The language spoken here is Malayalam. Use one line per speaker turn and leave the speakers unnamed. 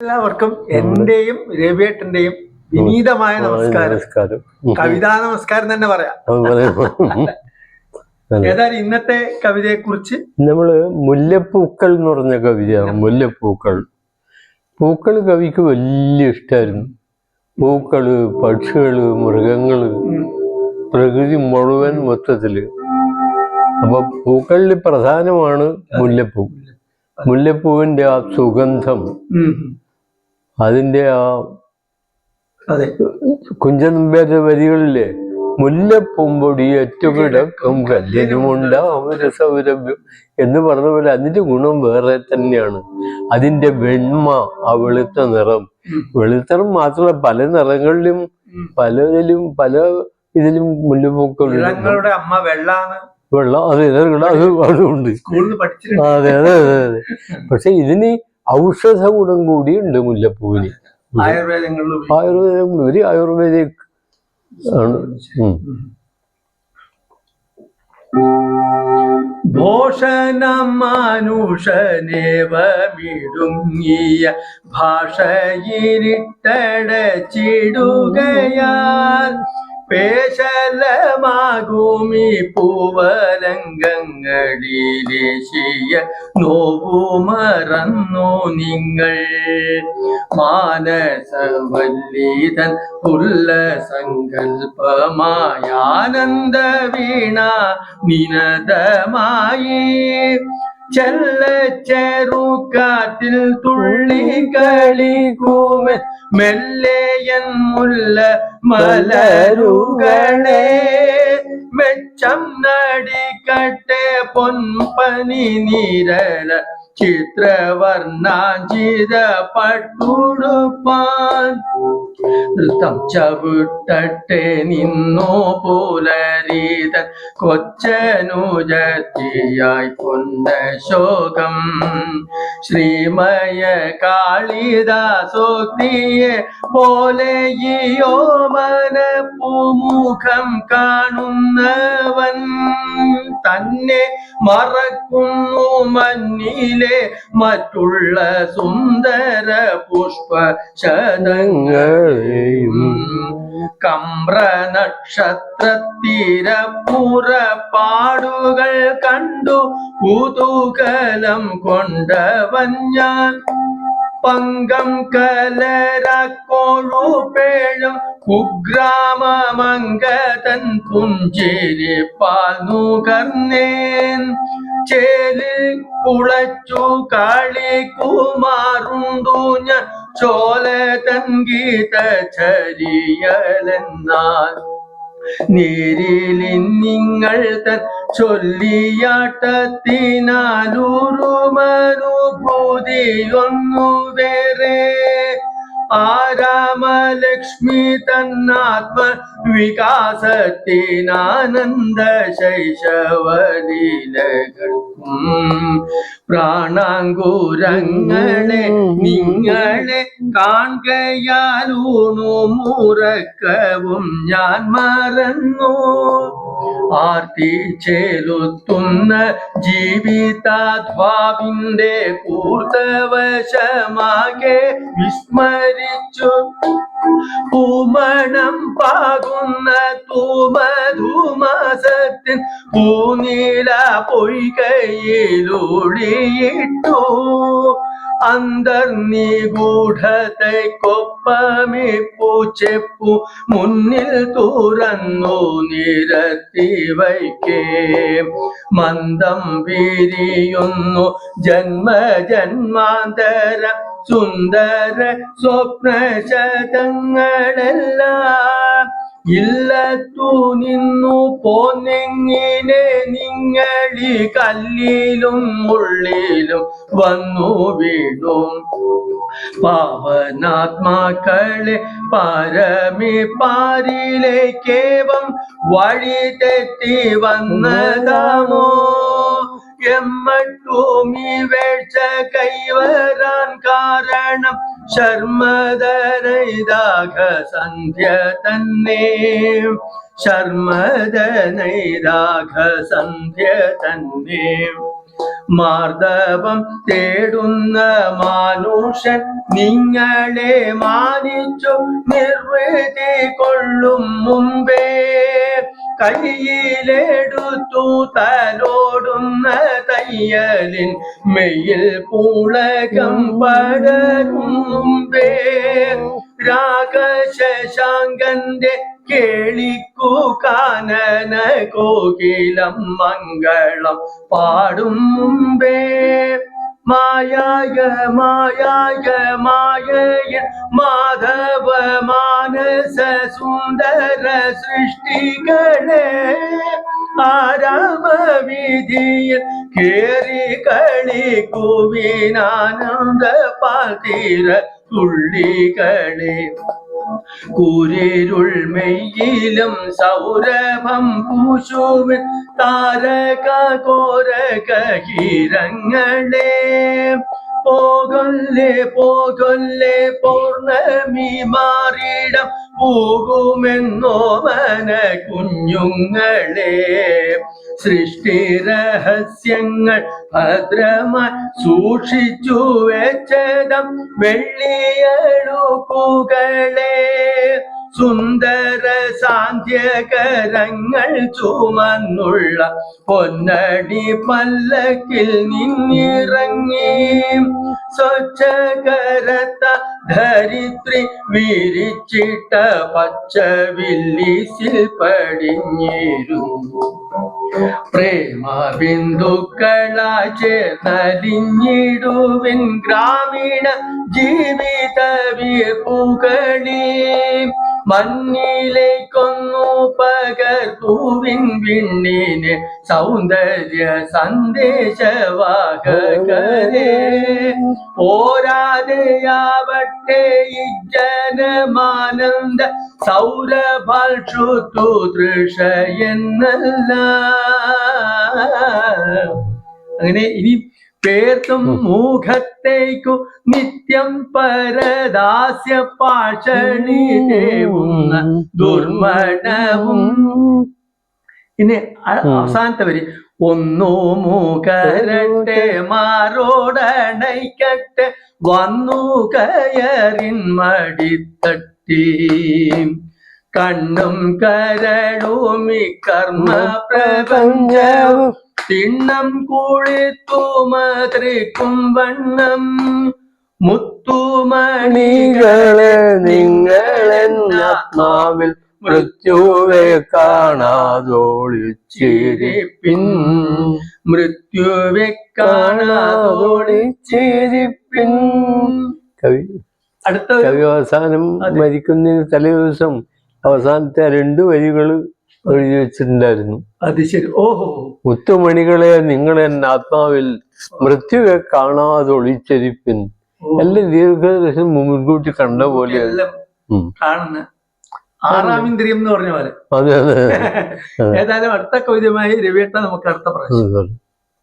എല്ലാവർക്കും എന്റെയും രവിയേട്ടന്റെയും വിനീതമായ നമസ്കാരം. കവിതാ നമസ്കാരം തന്നെ പറയാം. ഏതായാലും ഇന്നത്തെ കവിതയെ കുറിച്ച്
നമ്മൾ മുല്ലപ്പൂക്കൾ എന്ന് പറഞ്ഞ കവിതയാണ് മുല്ലപ്പൂക്കൾ. പൂക്കൾ കവിക്ക് വലിയ ഇഷ്ടമായിരുന്നു പൂക്കൾ പക്ഷികൾ മൃഗങ്ങൾ പ്രകൃതി മുഴുവൻ മൊത്തത്തിൽ. അപ്പൊ പൂക്കളിൽ പ്രധാനമാണ് മുല്ലപ്പൂ. മുല്ലപ്പൂവിന്റെ ആ സുഗന്ധം. അതിന്റെ ആ
അതെ.
മുല്ലപ്പൊമ്പൊടി ഏറ്റവും കല്ലിനുമുണ്ട് അവർ സൗരഭ്യം എന്ന് പറഞ്ഞ പോലെ അതിന്റെ ഗുണം വേറെ തന്നെയാണ്. അതിന്റെ വെണ്മ ആ വെളുത്ത നിറം. വെളുത്ത നിറം മാത്രമല്ല പല നിറങ്ങളിലും പലതിലും പല ഇതിലും മുല്ലപ്പൂക്കളുണ്ട്
അമ്മ വെള്ളാണ്
വെള്ളം അത് അതുണ്ട് അതെ അതെ അതെ. പക്ഷെ ഇതിന് ഔഷധ ഗുണം കൂടി ഉണ്ട് മുല്ലപ്പൂവിന്
ആയുർവേദങ്ങളിൽ ഉപയോഗിക്കും.
ആയുർവേദം ഒരു ആയുർവേദിക് ആണ്.
ഭോഷണം മാനുഷനേവമിടുങ്ങിയ ഭാഷയിരിട്ടടച്ചിടുകയാൽ പേശലമാകുമി പൂവലങ്കങ്ങളിലേശിയ നോവു മറന്നു നിങ്ങൾ മാനസവല്ലീതൻ ഉള്ള സങ്കൽപ്പമായാനന്ദ വീണ നിനദമായി ചെറുകാറ്റിൽ തുള്ളി കളി കൂമൻ മെല്ലയൻ മുല്ല മലരുകളെ മെച്ചം നടിക്കട്ടെ പൊൻപനി നിരല ചിത്രവർണാഞ്ചിത പട്ടുടുപ്പാൻ നൃത്തം ചവിട്ടട്ടെ നിന്നോ പുലരീതൻ കൊച്ചനുജത്തിയായി പൊന്ന ശോകം ശ്രീമയ കാളിദാസോക്തിയെ പോലെയോ മന പൂമുഖം കാണുന്നവൻ തന്നെ മറക്കുന്നു മഞ്ഞിലെ മറ്റുള്ള സുന്ദര പുഷ്പ
ങ്ങളെയും
കമ്പ്ര നക്ഷത്രത്തിരപ്പുറപ്പാടുകൾ കണ്ടു. കുതൂകലം കൊണ്ടവൻ ഞാൻ. പങ്കം കലരക്കൊഴുപേഴും കുഗ്രാമമംഗതൻ കുഞ്ചേരി പാൽ കർന്നേൻ ചേലിൽ കുളച്ചു കളിക്കുമാറുണ്ടു ഞാൻ. ചോല തങ്കീത ചരിയലെന്നാൽ നേരിലിന്നിങ്ങൾ തൻ ചൊല്ലിയാട്ടത്തിനാലൂറുമനുഭൂതിയൊന്നു വേറെ ആരാമലക്ഷ്മി തന്നാത്മ വികാസത്തിനാനന്ദ ശൈശവലീലകൾക്കും പ്രാണാങ്കുരങ്ങളെ നിങ്ങളെ കാണുകയാലൂണു മുറക്കവും ഞാൻ മറന്നു. ആർത്തി ചെലുത്തുന്ന ജീവിതാധ്വാവിന്റെ കൂർത്തവശമാകെ വിസ്മരിച്ചു പൂമണം പാകുന്ന തൂമധുമാസത്തിൻ പൂനീല പൊയ്കയിലൊളിയിട്ടു അന്തർനിഗൂഢതയ്ക്കൊപ്പമേ പൂച്ചെപ്പു മുന്നിൽ തുറന്നു നിരത്തി വയ്ക്കേ. മന്ദം വിരിയുന്നു ജന്മ ജന്മാന്തര സുന്ദര സ്വപ്നശതങ്ങളെല്ലാം. ഇല്ലത്തു നിന്നു പോന്നെങ്ങിനെ നിങ്ങളി കല്ലിലും ഉള്ളിലും വന്നു വീണും. പാവനാത്മാക്കളെ പാരമി പാരിലേക്കേവം വഴി തെറ്റി വന്നതാമോ? எம்மட்டூமி வேட்ச கைவரான் காரணம் ஷர்மதனைதாக சந்திய தன்னே. ஷர்மதனைதாக சந்திய தன்னே. മാർദ്ദവം തേടുന്ന മാനുഷൻ നിങ്ങളെ മാനിച്ചു നിർവൃതി കൊള്ളും മുമ്പേ. കയ്യിലെടുത്തു തലോടുന്ന തയ്യലിൻ മെയ്യിൽ പൂളകം പടരും മുമ്പേ. രാഗശശാങ്കന്റെ കേളിക്കു കാനന കോകിലം മംഗളം പാടും മുമ്പേ. മായായ മായായ മായയ മാധവ മാനസ സുന്ദര സൃഷ്ടികളെ ആരാമവിധിയിൽ കേറി കളി കുവിനാനന്ദ പാതിര തുള്ളികളെ. കൂരിരുൾ മെയ്യിലും സൗരഭം പൂശുവിൻ താരക കോരക ഹീരങ്ങളെ. പോകൊല്ലേ പോകൊല്ലേ പൗർണമി മാറിടം പോകുമെന്നോ മന കുഞ്ഞുങ്ങളെ. സൃഷ്ടി രഹസ്യങ്ങൾ ഭദ്രമായി സൂക്ഷിച്ചു വെച്ചതം വെള്ളിയഴുക്കുകളെ സുന്ദര സാന്ധ്യകരങ്ങൾ ചുമന്നുള്ള പൊന്നടി പല്ലക്കിൽ നിന്നിറങ്ങി. സ്വച്ഛകരത്ത ധരിത്രി വിരിച്ചിട്ട പച്ച വില്ലിസിൽ പടിഞ്ഞിരുന്നു പ്രേമ ബിന്ദുക്കളായി ചേർന്നലിഞ്ഞിടുവിൻ ഗ്രാമീണ ജീവിത വീർപ്പുകളി മണ്ണിലേക്കൊന്നു പകർത്തുവിൻ വിണ്ണിന് സൗന്ദര്യ സന്ദേശവാഹകരെ പോരാതെയാവട്ടെ ഈ ജനമാനന്ദ സൗരഭാഷുത്തു തൃഷ എന്നല്ല. അങ്ങനെ ഇനി പേർത്തും മുഖത്തേക്കു നിത്യം പരദാസ്യ പാഷണി ദേവുന്ന ദുർമണവും. ഇനി അവസാനത്തെ വരി. ഒന്നു മുഖരട്ടെ മാറോടണയ്ക്കട്ടെ വന്നു കയറിൻ മടിത്തട്ടി. കണ്ണും കരളുമി കർമ്മ പ്രപഞ്ചവും തിണ്ണം കുളിത്തുമത്രിക്കും വണ്ണം. മുത്തുമണികളെ
നിങ്ങളെന്നാത്മാവിൽ മൃത്യുവെ കാണാതോളിച്ചിരിപ്പിൻ
മൃത്യുവെ കാണാതോളിച്ചിരിപ്പിൻ
കവി
അടുത്ത
കവി അവസാനം. മരിക്കുന്നതിന് തലേ ദിവസം അവസാനത്തെ രണ്ടു വരികൾ എഴുതി വെച്ചിട്ടുണ്ടായിരുന്നു.
അത് ശരി. ഓഹോ.
മുത്തുമണികളെ നിങ്ങൾ എൻ ആത്മാവിൽ മൃത്യുവെ കാണാതെ
ഒളിച്ചരിപ്പിൻ
എല്ലാം ദീർഘദർശനം മുൻകൂട്ടി കണ്ട പോലെ
കാണുന്ന ആറാം ഇന്ദ്രിയം എന്ന് പറഞ്ഞ പോലെ.
അതെ അതെ.
ഏതായാലും അടുത്ത കവിതയുമായി രവിയേട്ട നമുക്ക് അടുത്ത പ്രാവശ്യം.
അതെ